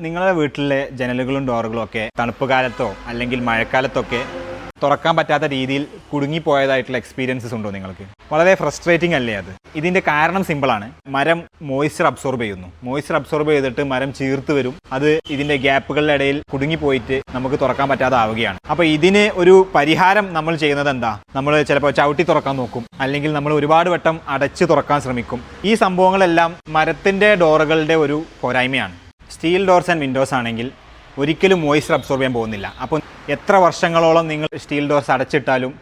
നിങ്ങളുടെ വീട്ടിലെ ജനലുകളും ഡോറുകളും ഒക്കെ തണുപ്പ് കാലത്തോ അല്ലെങ്കിൽ മഴക്കാലത്തൊക്കെ തുറക്കാൻ പറ്റാത്ത രീതിയിൽ കുടുങ്ങിപ്പോയതായിട്ടുള്ള എക്സ്പീരിയൻസസ് ഉണ്ടോ നിങ്ങൾക്ക്? വളരെ ഫ്രസ്ട്രേറ്റിംഗ് അല്ലേ അത്? ഇതിന്റെ കാരണം സിമ്പിളാണ് മരം മോയ്സ്ചർ അബ്സോർബ് ചെയ്യുന്നു. മോയ്സ്ചർ അബ്സോർബ് ചെയ്തിട്ട് മരം ചീർത്ത് വരും. അത് ഇതിന്റെ ഗ്യാപ്പുകളുടെ ഇടയിൽ കുടുങ്ങിപ്പോയിട്ട് നമുക്ക് തുറക്കാൻ പറ്റാതെ ആവുകയാണ് അപ്പൊ ഇതിന് ഒരു പരിഹാരം നമ്മൾ ചെയ്യുന്നത് എന്താ? നമ്മൾ ചിലപ്പോൾ ചവിട്ടി തുറക്കാൻ നോക്കും. അല്ലെങ്കിൽ നമ്മൾ ഒരുപാട് വട്ടം അടച്ച് തുറക്കാൻ ശ്രമിക്കും. ഈ സംഭവങ്ങളെല്ലാം മരത്തിന്റെ ഡോറുകളുടെ ഒരു പോരായ്മയാണ്. സ്റ്റീൽ ഡോർസ് ആൻഡ് വിൻഡോസ് ആണെങ്കിൽ ഒരിക്കലും മോയ്സ്ചർ അബ്സോർബ് ചെയ്യാൻ പോകുന്നില്ല. അപ്പോൾ എത്ര വർഷങ്ങളോളം നിങ്ങൾ സ്റ്റീൽ ഡോർസ് അടച്ചിട്ടാലും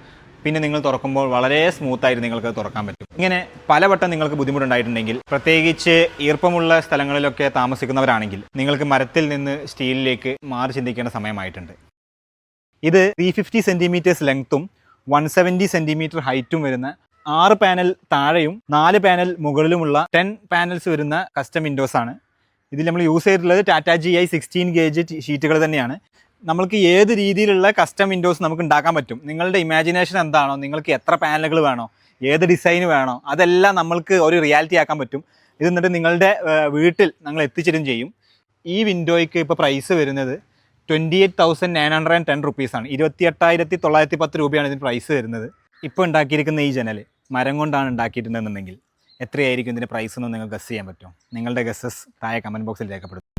പിന്നെ നിങ്ങൾ തുറക്കുമ്പോൾ വളരെ സ്മൂത്തായിട്ട് നിങ്ങൾക്ക് തുറക്കാൻ പറ്റും. ഇങ്ങനെ പലവട്ടം നിങ്ങൾക്ക് ബുദ്ധിമുട്ടുണ്ടായിട്ടുണ്ടെങ്കിൽ പ്രത്യേകിച്ച് ഈർപ്പമുള്ള സ്ഥലങ്ങളിലൊക്കെ താമസിക്കുന്നവരാണെങ്കിൽ നിങ്ങൾക്ക് മരത്തിൽ നിന്ന് സ്റ്റീലിലേക്ക് മാറി ചിന്തിക്കേണ്ട സമയമായിട്ടുണ്ട്. ഇത് ത്രീ ഫിഫ്റ്റി സെന്റിമീറ്റേഴ്സ് ലെങ്ത്തും വൺ സെവന്റി സെന്റിമീറ്റർ ഹൈറ്റും വരുന്ന ആറ് പാനൽ താഴെയും നാല് പാനൽ മുകളിലുമുള്ള ടെൻ പാനൽസ് വരുന്ന കസ്റ്റം വിൻഡോസ് ആണ്. ഇതിൽ നമ്മൾ യൂസ് ചെയ്തിട്ടുള്ളത് Tata G I sixteen gauge ഷീറ്റുകൾ തന്നെയാണ്. നമുക്ക് ഏത് രീതിയിലുള്ള കസ്റ്റം വിൻഡോസ് നമുക്ക് ഉണ്ടാക്കാൻ പറ്റും? നിങ്ങളുടെ ഇമാജിനേഷൻ എന്താണോ? നിങ്ങൾക്ക് എത്ര പാനലുകൾ വേണോ? ഏത് ഡിസൈൻ വേണോ? അതെല്ലാം നമ്മൾക്ക് ഒരു റിയാലിറ്റി ആക്കാൻ പറ്റും. ഇത് എന്നിട്ട് നിങ്ങളുടെ വീട്ടിൽ ഞങ്ങൾ എത്തിച്ചേരും ചെയ്യും. ഈ വിൻഡോയ്ക്ക് ഇപ്പോൾ പ്രൈസ് വരുന്നത് twenty eight thousand nine hundred and ten റുപ്പീസാണ് ഇരുപത്തി എട്ടായിരത്തി തൊള്ളായിരത്തി പത്ത് രൂപയാണ് ഇതിന് പ്രൈസ് വരുന്നത്. ഇപ്പോൾ ഉണ്ടാക്കിയിരിക്കുന്ന ഈ ജനൽ മരം കൊണ്ടാണ് ഉണ്ടാക്കിയിട്ടുണ്ടെന്നുണ്ടെങ്കിൽ. എത്രയായിരിക്കും ഇതിന്റെ പ്രൈസ് എന്ന് നിങ്ങൾക്ക് ഗസ് ചെയ്യാൻ പറ്റുമോ നിങ്ങളുടെ ഗസ്സസ് താഴെ കമന്റ് ബോക്സിൽ രേഖപ്പെടുത്തും